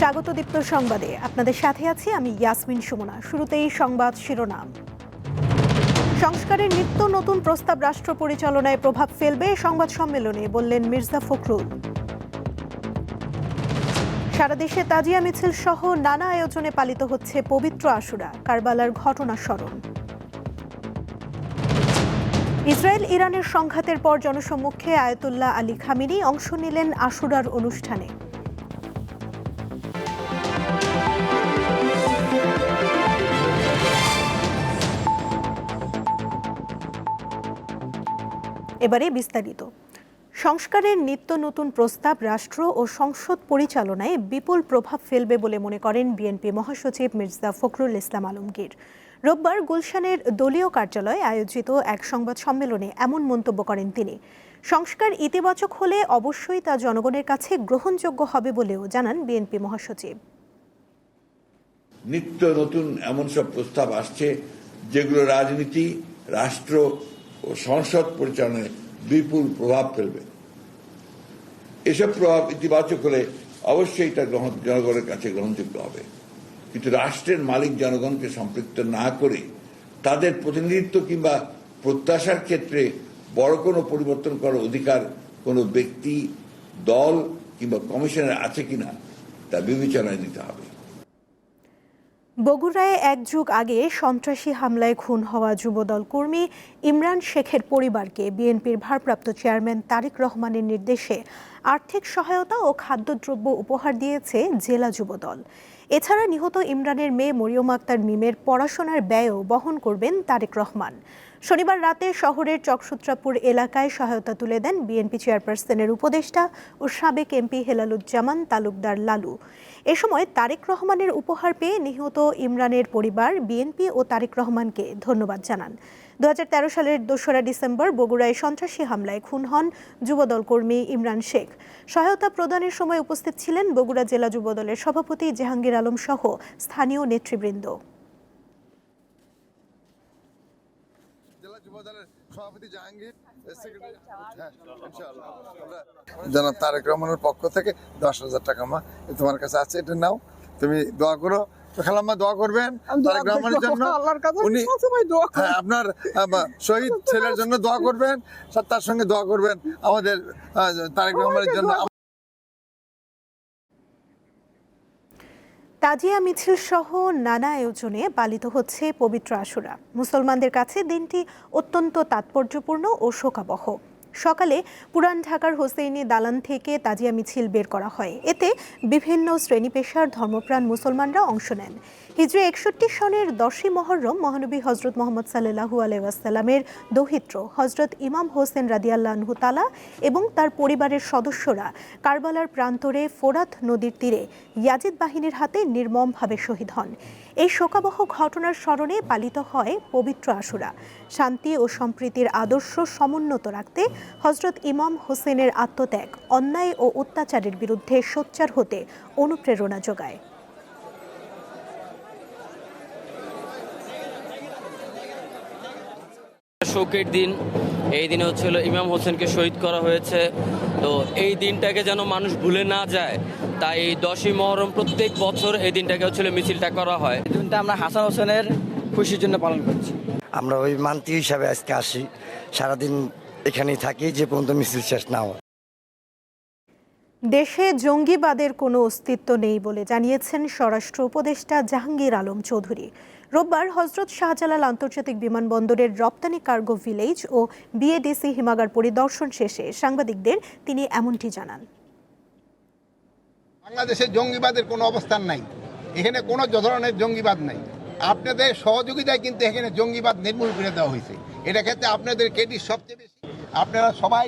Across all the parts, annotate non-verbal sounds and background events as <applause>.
স্বাগত দীপ্ত সংবাদে। আপনাদের সাথে আছি আমি ইয়াসমিন সুমনা। শুরুতেই সংবাদ শিরোনাম। সংস্কারের নিত্য নতুন প্রস্তাব রাষ্ট্র পরিচালনায় প্রভাব ফেলবে সংবাদ সম্মেলনে, বললেন মির্জা ফখরুল। সারা দেশে তাজিয়া মিছিল সহ নানা আয়োজনে পালিত হচ্ছে পবিত্র আশুরা, কারবালার ঘটনা স্মরণ ইসরায়েল ইরানের সংঘাতের পর জনসম্মুখে আয়তুল্লাহ আলী খামিনি অংশ নিলেন আশুরার অনুষ্ঠানে। এবারে বিস্তারিত। সংস্কারের নিত্য নতুন প্রস্তাব রাষ্ট্র ও সংসদ পরিচালনায় বিপুল প্রভাব ফেলবে বলে মনে করেন বিএনপি মহাসচিব মির্জা ফখরুল ইসলাম আলমগীর। রোববার গুলশানের দলীয় কার্যালয়ে আয়োজিত এক সংবাদ সম্মেলনে এমন মন্তব্য করেন তিনি। সংস্কার ইতিবাচক হলে অবশ্যই তা জনগণের কাছে গ্রহণযোগ্য হবে বলেও জানান বিএনপি মহাসচিব। নিত্য নতুন এমন সব প্রস্তাব আসছে যেগুলো রাজনীতি, রাষ্ট্র ও সংসদ পরিচালনায় বিপুল প্রভাব ফেলবে। এসব প্রভাব ইতিবাচক হলে অবশ্যই তা গ্রহণ জনগণের কাছে গ্রহণযোগ্য হবে। কিন্তু রাষ্ট্রের মালিক জনগণকে সম্পৃক্ত না করে তাদের প্রতিনিধিত্ব কিংবা প্রত্যাশার ক্ষেত্রে বড় কোনো পরিবর্তন করার অধিকার কোনো ব্যক্তি, দল কিংবা কমিশনের আছে কিনা তা বিবেচনায় নিতে হবে। বগুড়ায় এক যুগ আগে সন্ত্রাসী হামলায় খুন হওয়া যুবদল কর্মী ইমরান শেখের পরিবারকে বিএনপির ভারপ্রাপ্ত চেয়ারম্যান তারেক রহমানের নির্দেশে আর্থিক সহায়তা ও খাদ্যদ্রব্য উপহার দিয়েছে জেলা যুবদল। এছাড়া নিহত ইমরানের মেয়ে মরিয়ম আক্তার মিমের পড়াশোনার ব্যয়ও বহন করবেন তারেক রহমান। শনিবার রাতে শহরের চকসুত্রাপুর এলাকায় সহায়তা তুলে দেন বিএনপি চেয়ারপারসনের উপদেষ্টা ও সাবেক এমপি হেলালুজ্জামান তালুকদার লালু। এ সময় তারেক রহমানের উপহার পেয়ে নিহত ইমরানের পরিবার, বিএনপি ও তারেক রহমানকে ধন্যবাদ জানান। দু হাজার তেরো সালের দোসরা ডিসেম্বর বগুড়ায় সন্ত্রাসী হামলায় খুন হন যুবদল কর্মী ইমরান শেখ। সহায়তা প্রদানের সময় উপস্থিত ছিলেন বগুড়া জেলা যুবদলের সভাপতি জাহাঙ্গীর আলম সহ স্থানীয় নেতৃবৃন্দ জেলা যুবদলের সভাপতি জাহাঙ্গীর হ্যাঁ ইনশাআল্লাহ। আমরা জনাব তারেক রহমানের পক্ষ থেকে দশ হাজার টাকা মা তোমার কাছে আছে এটা নাও। তুমি দোয়া করো। তো খালাম্মা দোয়া করবেন তারেক রহমানের জন্য। আল্লাহর উনি। হ্যাঁ আপনার শহীদ <laughs> ছেলের জন্য দোয়া করবেন তার সঙ্গে দোয়া করবেন। আমাদের তারেক রহমানের জন্য। তাজিয়া মিছিল সহ নানা আয়োজনে পালিত হচ্ছে পবিত্র আশুরা। মুসলমানদের কাছে দিনটি অত্যন্ত তাৎপর্যপূর্ণ ও শোকাবহ। সকালে পুরান ঢাকার হোসেইনি দালান থেকে তাজিয়া মিছিল বের করা হয়। এতে বিভিন্ন শ্রেণি পেশার ধর্মপ্রাণ মুসলমানরা অংশ নেন। হিজরি একষট্টি সনের দশই মহরম মহানবী হজরত মোহাম্মদ সাল্লাহু আলাইসাল্লামের দৌহিত্র, হজরত ইমাম হোসেন রাদিয়াল্লাহু তালা এবং তার পরিবারের সদস্যরা কারবালার প্রান্তরে ফোরাত নদীর তীরে ইয়াজিদ বাহিনীর হাতে নির্মমভাবে শহীদ হন। এই শোকাবহ ঘটনার স্মরণে পালিত হয় পবিত্র আশুরা। শান্তি ও সম্প্রীতির আদর্শ সমুন্নত রাখতে হজরত ইমাম হোসেনের আত্মত্যাগ, অন্যায় ও অত্যাচারের বিরুদ্ধে সোচ্চার হতে অনুপ্রেরণা যোগায়। শোকের দিন, এই দিনে হচ্ছে হলো ইমাম হোসেনকে শহীদ করা হয়েছে। তো এই দিনটাকে যেন মানুষ ভুলে না যায় তাই দশই মহরম প্রত্যেক বছর এই দিনটাকে হচ্ছে হলো মিছিলটা করা হয়। এই দিনটা আমরা হাসান হোসেনের খুশির জন্য পালন করছি। আমরা ওই মান্তি হিসাবে আজকে আসি। সারাদিন এখানেই থাকি যে পর্যন্ত মিছিল শেষ না হয়। দেশে জঙ্গিবাদের কোনো অস্তিত্ব নেই বলে জানিয়েছেন স্বরাষ্ট্র উপদেষ্টা জাহাঙ্গীর আলম চৌধুরী। রোববার হজরত শাহজালাল আন্তর্জাতিক বিমানবন্দরের রপ্তানি কার্গো ভিলেজ ও বিএডিসি হিমাগার পরিদর্শন শেষে সাংবাদিকদের তিনি এমনটি জানান। বাংলাদেশে জঙ্গিবাদের কোনো অবস্থান নাই। এখানে কোনো ধরনের জঙ্গিবাদ নাই। আপনাদের সহযোগিতায় কিন্তু এখানে জঙ্গিবাদ নির্মূল করে দেওয়া হয়েছে। এটা ক্ষেত্রে আপনাদের ক্রেডিট সবচেয়ে বেশি। আপনারা সবাই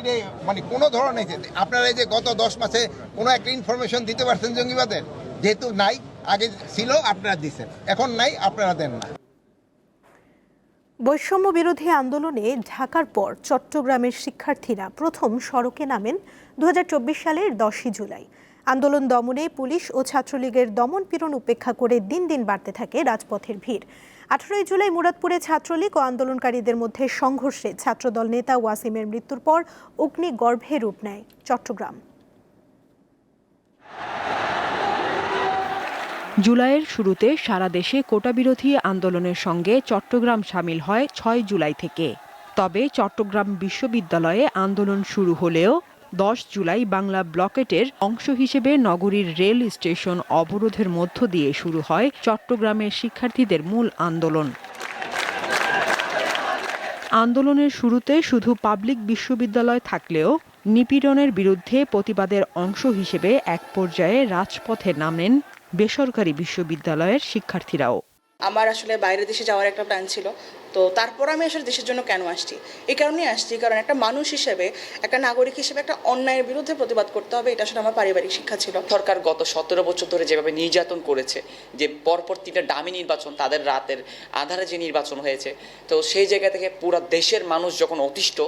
মানে কোনো ধরনের আপনারা এই যে গত দশ মাসে কোনো একটা ইনফরমেশন দিতে পারছেন জঙ্গিবাদের? যেহেতু নাই, আগে ছিল, আপনারা দিচ্ছেন এখন নাই, আপনারা দেন না। বৈষম্য বিরোধী আন্দোলনে ঢাকার পর চট্টগ্রামের শিক্ষার্থীরা প্রথম সড়কে নামেন দু হাজার চব্বিশ সালের দশই জুলাই। আন্দোলন দমনে পুলিশ ও ছাত্রলীগের দমন পীড়ন উপেক্ষা করে দিন দিন বাড়তে থাকে রাজপথের ভিড়। আঠারোই জুলাই মুরাদপুরে ছাত্রলীগ ও আন্দোলনকারীদের মধ্যে সংঘর্ষে ছাত্রদল নেতা ওয়াসিমের মৃত্যুর পর অগ্নিগর্ভে রূপ নেয় চট্টগ্রাম। জুলাইয়ের শুরুতে সারা দেশে কোটাবিরোধী আন্দোলনের সঙ্গে চট্টগ্রাম সামিল হয় ছয় জুলাই থেকে। তবে চট্টগ্রাম বিশ্ববিদ্যালয়ে আন্দোলন শুরু হলেও দশ জুলাই বাংলা ব্লকেটের অংশ হিসেবে নগরীর রেল স্টেশন অবরোধের মধ্য দিয়ে শুরু হয় চট্টগ্রামের শিক্ষার্থীদের মূল আন্দোলন। আন্দোলনের শুরুতে শুধু পাবলিক বিশ্ববিদ্যালয় থাকলেও নিপীড়নের বিরুদ্ধে প্রতিবাদের অংশ হিসেবে এক পর্যায়ে রাজপথে নামেন বেসরকারি বিশ্ববিদ্যালয়ের শিক্ষার্থীরাও। আমার আসলে বাইরের দেশে যাওয়ার একটা প্ল্যান ছিল। তো তারপর আমি আসলে দেশের জন্য কেন আসছি? এই কারণেই আসছি। কারণ একটা মানুষ হিসেবে, একটা নাগরিক হিসেবে একটা অন্যায়ের বিরুদ্ধে প্রতিবাদ করতে হবে, এটা আসলে আমার পারিবারিক শিক্ষা ছিল। সরকার গত সতেরো বছর ধরে যেভাবে নির্যাতন করেছে, যে পরপর তিনটা দামি নির্বাচন তাদের রাতের আধারে যে নির্বাচন হয়েছে, তো সেই জায়গা থেকে পুরা দেশের মানুষ যখন অতিষ্ঠ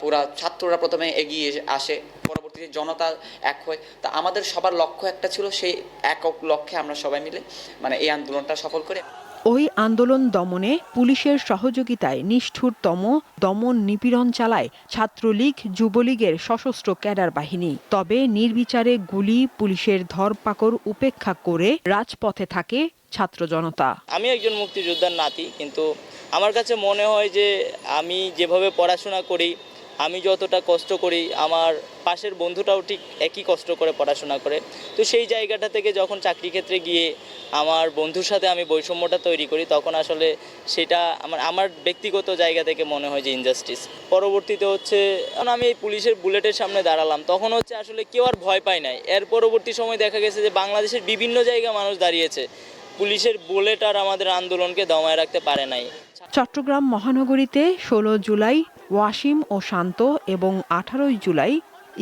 পুরা ছাত্ররা প্রথমে এগিয়ে আসে, পরবর্তীতে জনতা এক হয়। তা আমাদের সবার লক্ষ্য একটা ছিল, সেই একক লক্ষ্যে আমরা সবাই মিলে মানে এই আন্দোলনটা সফল করে ওই আন্দোলন দমনে পুলিশের সহযোগিতায় নিষ্ঠুরতম দমন নিপীড়ন চালায় ছাত্রলীগ, যুবলীগের সশস্ত্র ক্যাডার বাহিনী। তবে নির্বিচারে গুলি, পুলিশের ধরপাকড় উপেক্ষা করে রাজপথে থাকে ছাত্র জনতা। আমি একজন মুক্তিযোদ্ধার নাতি, কিন্তু আমার কাছে মনে হয় যে আমি যেভাবে পড়াশোনা করি আমি যতটা কষ্ট করি, আমার পাশের বন্ধুটাও ঠিক একই কষ্ট করে পড়াশোনা করে। তো সেই জায়গাটা থেকে যখন চাকরি ক্ষেত্রে গিয়ে আমার বন্ধুর সাথে আমি বৈষম্যটা তৈরি করি, তখন আসলে সেটা আমার আমার ব্যক্তিগত জায়গা থেকে মনে হয় যে ইনজাস্টিস পরবর্তীতে হচ্ছে আমি এই পুলিশের বুলেটের সামনে দাঁড়ালাম, তখন হচ্ছে আসলে কেউ আর ভয় পায় নাই। এর পরবর্তী সময় দেখা গেছে যে বাংলাদেশের বিভিন্ন জায়গায় মানুষ দাঁড়িয়েছে। পুলিশের বুলেট আর আমাদের আন্দোলনকে দমায় রাখতে পারে নাই। চট্টগ্রাম মহানগরীতে ষোলো জুলাই ওয়াসিম ও শান্ত এবং আঠারোই জুলাই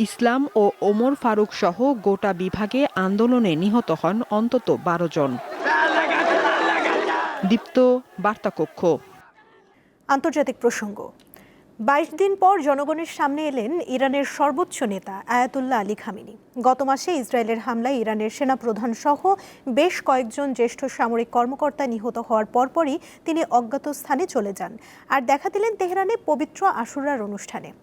ইসলাম ও ওমর ফারুক সহ গোটা বিভাগে আন্দোলনে নিহত হন অন্তত বারো জন। দীপ্ত, বার্তাকক্ষ। আন্তর্জাতিক প্রসঙ্গ। বাইশ দিন পর জনগণের সামনে এলেন ইরানের সর্বোচ্চ নেতা আয়াতুল্লাহ আলী খামিনি। গত মাসে ইসরায়েলের হামলায় ইরানের সেনাপ্রধান সহ বেশ কয়েকজন জ্যেষ্ঠ সামরিক কর্মকর্তা নিহত হওয়ার পরপরই তিনি অজ্ঞাত স্থানে চলে যান। আর দেখা দিলেন তেহরানে পবিত্র আশুরার অনুষ্ঠানে।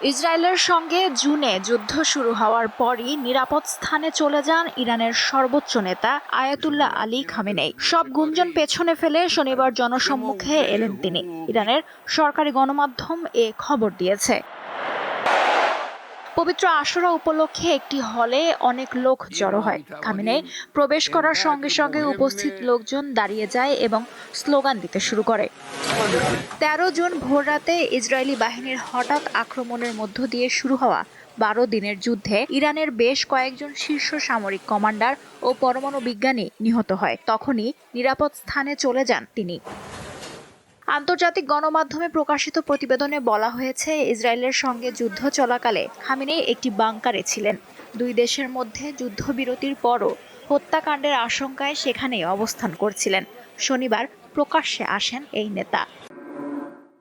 ইসরায়েলের সঙ্গে জুনে যুদ্ধ শুরু হওয়ার পরই নিরাপদ স্থানে চলে যান ইরানের সর্বোচ্চ নেতা আয়াতুল্লাহ আলী খামেনেই সব গুঞ্জন পেছনে ফেলে শনিবার জনসম্মুখে এলেন তিনি। ইরানের সরকারি গণমাধ্যম এ খবর দিয়েছে। পবিত্র আশুরা উপলক্ষে একটি হলে অনেক লোক জড়ো হয়। খামিনে প্রবেশ করার সঙ্গে সঙ্গে উপস্থিত লোকজন দাঁড়িয়ে যায় এবং স্লোগান দিতে শুরু করে। তেরো জুন ভোররাতে ইসরায়েলি বাহিনীর হঠাৎ আক্রমণের মধ্য দিয়ে শুরু হওয়া বারো দিনের যুদ্ধে ইরানের বেশ কয়েকজন শীর্ষ সামরিক কমান্ডার ও পরমাণু বিজ্ঞানী নিহত হয়। তখনই নিরাপদ স্থানে চলে যান তিনি। আন্তর্জাতিক গণমাধ্যমে প্রকাশিত প্রতিবেদনে বলা হয়েছে, ইসরায়েলের সঙ্গে যুদ্ধ চলাকালে খামিনেই একটি বাংকারে ছিলেন। দুই দেশের মধ্যে যুদ্ধবিরতির পরও হত্যাকাণ্ডের আশঙ্কায় সেখানেই অবস্থান করছিলেন। শনিবার প্রকাশ্যে আসেন এই নেতা।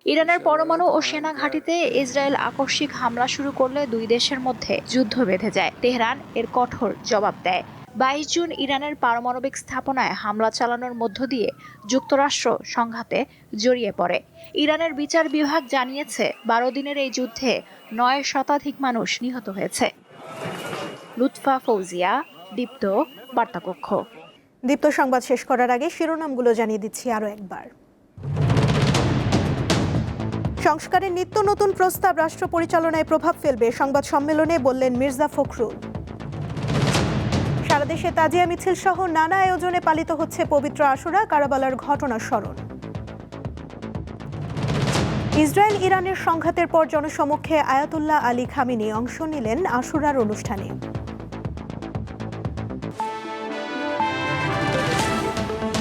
ইরানের পরমাণু ও সেনা ঘাঁটিতে ইসরায়েল আকস্মিক হামলা শুরু করলে দুই দেশের মধ্যে যুদ্ধ বেঁধে যায়। তেহরান এর কঠোর জবাব দেয়। বাইশ জুন ইরানের পারমাণবিক স্থাপনায় হামলা চালানোর মধ্য দিয়ে যুক্তরাষ্ট্র সংঘাতে জড়িয়ে পড়ে। ইরানের বিচার বিভাগ জানিয়েছে, বারো দিনের এই যুদ্ধে নয় শতাধিক মানুষ নিহত হয়েছে। লুৎফা ফৌজিয়া, দীপ্ত বার্তাকক্ষ। দীপ্ত সংবাদ শেষ করার আগে শিরোনামগুলো জানিয়ে দিচ্ছি আরও একবার। সংস্কারের নিত্য নতুন প্রস্তাব রাষ্ট্র পরিচালনায় প্রভাব ফেলবে, সংবাদ সম্মেলনে বললেন মির্জা ফখরুল। দেশে তাজিয়া মিছিল সহ নানা আয়োজনে পালিত হচ্ছে পবিত্র আশুরা, কারাবালার ঘটনা স্মরণ। ইসরায়েল ইরানের সংঘাতের পর জনসমক্ষে আয়াতুল্লাহ আলী খামিনি অংশ নিলেন আশুরার অনুষ্ঠানে।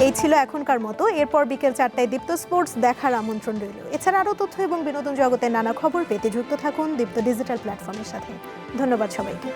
এই ছিল এখনকার মতো। এরপর বিকেল চারটায় দীপ্ত স্পোর্টস দেখার আমন্ত্রণ রইল। এছাড়া আরও তথ্য এবং বিনোদন জগতের নানা খবর পেতে যুক্ত থাকুন দীপ্ত ডিজিটাল প্ল্যাটফর্মের সাথে। ধন্যবাদ সবাইকে।